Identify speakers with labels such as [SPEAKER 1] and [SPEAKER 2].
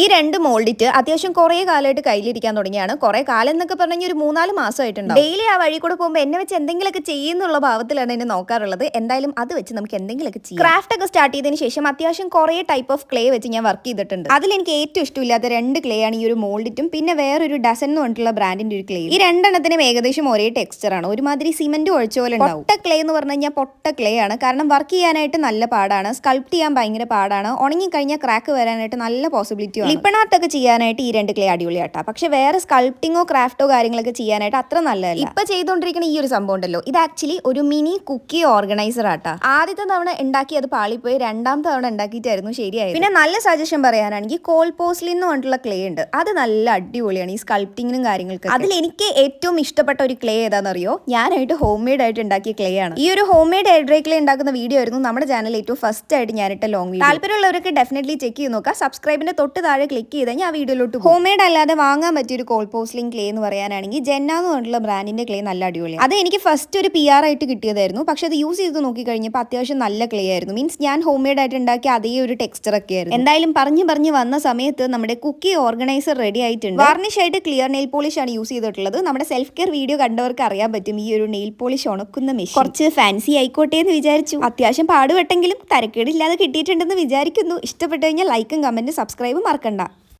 [SPEAKER 1] ഈ രണ്ട് മോൾഡിറ്റ് അത്യാവശ്യം കുറേ കാലമായിട്ട് കയ്യിലിരിക്കാൻ തുടങ്ങിയാണ്. കുറെ കാലം എന്നൊക്കെ പറഞ്ഞാൽ ഒരു മൂന്നാൽ മാസമായിട്ടുണ്ട് ഡെയിലി ആ വഴി കൂടെ പോകുമ്പോൾ എന്നെ വെച്ച് എന്തെങ്കിലുമൊക്കെ ചെയ്യുന്നുള്ള ഭാവത്തിലാണ് എന്നെ നോക്കാറുള്ളത്. എന്തായാലും അത് വെച്ച് നമുക്ക് എന്തെങ്കിലുമൊക്കെ ചെയ്യാം. ക്രാഫ്റ്റ് ഒക്കെ സ്റ്റാർട്ട് ചെയ്തതിന് ശേഷം അത്യാവശ്യം കുറേ ടൈപ്പ് ഓഫ് ക്ലേ വെച്ച് ഞാൻ വർക്ക് ചെയ്തിട്ടുണ്ട്. അതിൽ എനിക്ക് ഏറ്റവും ഇഷ്ടമില്ലാത്ത രണ്ട് ക്ലേ ആണ് ഈ ഒരു മോൾഡിറ്റും. പിന്നെ വേറൊരു ഡസൻ എന്ന് പറഞ്ഞിട്ടുള്ള ബ്രാൻഡിന്റെ ഒരു ക്ലേ ഈ രണ്ടെണ്ണത്തിനും ഏകദേശം ഒരേ ടെക്സ്ചർ ആണ്. ഒരുമാതിരി സിമെന്റ് ഒഴിച്ച പോലെ പൊട്ട ക്ലേ എന്ന് പറഞ്ഞു കഴിഞ്ഞാൽ പൊട്ട ക്ലേ ആണ്. കാരണം വർക്ക് ചെയ്യാനായിട്ട് നല്ല പാടാണ്. സ്കൾപ്റ്റ് ചെയ്യാൻ ഭയങ്കര പാടാണ്. ഉണങ്ങി കഴിഞ്ഞാൽ ക്രാക്ക് വരാനായിട്ട് നല്ല പോസിബിലിറ്റി ലിപ്പൺ ആർട്ട് ഒക്കെ ചെയ്യാനായിട്ട് ഈ രണ്ട് ക്ലേ അടിപൊളിയാട്ടാ. പക്ഷെ വേറെ സ്കൾപ്റ്റിങ്ങോ ക്രാഫ്റ്റോ കാര്യങ്ങളൊക്കെ ചെയ്യാനായിട്ട് അത്ര നല്ലതല്ല. ഇപ്പൊ ചെയ്തുകൊണ്ടിരിക്കുന്ന ഈ ഒരു സംഭവം ഉണ്ടല്ലോ. ഇത് ആക്ച്വലി ഒരു മിനി കുക്കി ഓർഗനൈസർ ആട്ടാ. ആദ്യത്തെ തവണ ഉണ്ടാക്കി അത് പാളിപ്പോയി രണ്ടാമത്തെ തവണ ഉണ്ടാക്കിയിട്ടായിരുന്നു ശരിയായി പിന്നെ നല്ല സജഷൻ പറയാനാണെങ്കിൽ കോൾ പോസ്റ്റിൽ എന്ന് പറഞ്ഞിട്ടുള്ള ക്ലേ ഉണ്ട്. അത് നല്ല അടിപൊളിയാണ് ഈ സ്കൾപ്റ്റിങ്ങിനും കാര്യങ്ങൾക്ക് അതിൽ എനിക്ക് ഏറ്റവും ഇഷ്ടപ്പെട്ട ഒരു ക്ലേ ഏതാണെന്നറിയോ? ഞാനായിട്ട് ഹോം മെയ്ഡ് ആയിട്ട് ഉണ്ടാക്കിയ ക്ലേ ആണ്. ഈ ഒരു ഹോം മെയ്ഡ് ഡ്രൈ ക്ലേ ഉണ്ടാക്കുന്ന വീഡിയോ ആയിരുന്നു നമ്മുടെ ചാനൽ ഏറ്റവും ഫസ്റ്റ് ആയിട്ട് ഞാനിട്ട ലോങ് വീഡിയോ താല്പര്യമുള്ളവർക്ക് ഡെഫിനറ്റ്ലി ചെക്ക് ചെയ്ത് നോക്കാം സബ്സ്ക്രൈബിന്റെ തൊട്ട് താഴെ ക്ലിക്ക് ചെയ്ത് കഴിഞ്ഞാൽ ആ വീഡിയോയിലോട്ട് ഹോം മെയ്ഡ് അല്ലാതെ വാങ്ങാൻ പറ്റിയ ഒരു കോൾ പോസ്ലിംഗ് ക്ലേ എന്ന് പറയാനാണെങ്കിൽ ജെന്ന എന്ന് പറഞ്ഞിട്ടുള്ള ബ്രാൻഡിന്റെ ക്ലേ നല്ല അടിപൊളിയാണ്. അത് എനിക്ക് ഫസ്റ്റ് ഒരു പി ആർ ആയിട്ട് കിട്ടിയതായിരുന്നു. പക്ഷെ അത് യൂസ് ചെയ്ത് നോക്കി കഴിഞ്ഞപ്പോൾ അത്യാവശ്യം നല്ല ക്ലേ ആയിരുന്നു. മീൻസ് ഞാൻ ഹോം മെയ്ഡ് ആയിട്ട് ഉണ്ടാക്കിയ അതേ ഒരു ടെക്സ്ചർ ഒക്കെ ആയിരുന്നു. എന്തായാലും പറഞ്ഞു പറഞ്ഞു വന്ന സമയത്ത് നമ്മുടെ കുക്കി ഓർഗനൈസർ റെഡി ആയിട്ടുണ്ട്. വാർണിഷ് ആയിട്ട് ക്ലിയർ നെയിൽ പോളിഷ് ആണ് യൂസ് ചെയ്തിട്ടുള്ളത്. നമ്മുടെ സെൽഫ് കെയർ വീഡിയോ കണ്ടവർക്ക് അറിയാൻ പറ്റും ഈ ഒരു നെയിൽ പോളിഷ് ഉണക്കുന്ന മെഷീൻ കുറച്ച് ഫാൻസി ആയിക്കോട്ടെ എന്ന് വിചാരിച്ചു. അത്യാവശ്യം പാടുപെട്ടെങ്കിലും തരക്കേടില്ലാതെ കിട്ടിയിട്ടുണ്ടെന്ന് വിചാരിക്കുന്നു. ഇഷ്ടപ്പെട്ടു കഴിഞ്ഞാൽ ലൈക്കും കമന്റും സബ്സ്ക്രൈബും മറക്കണ്ട.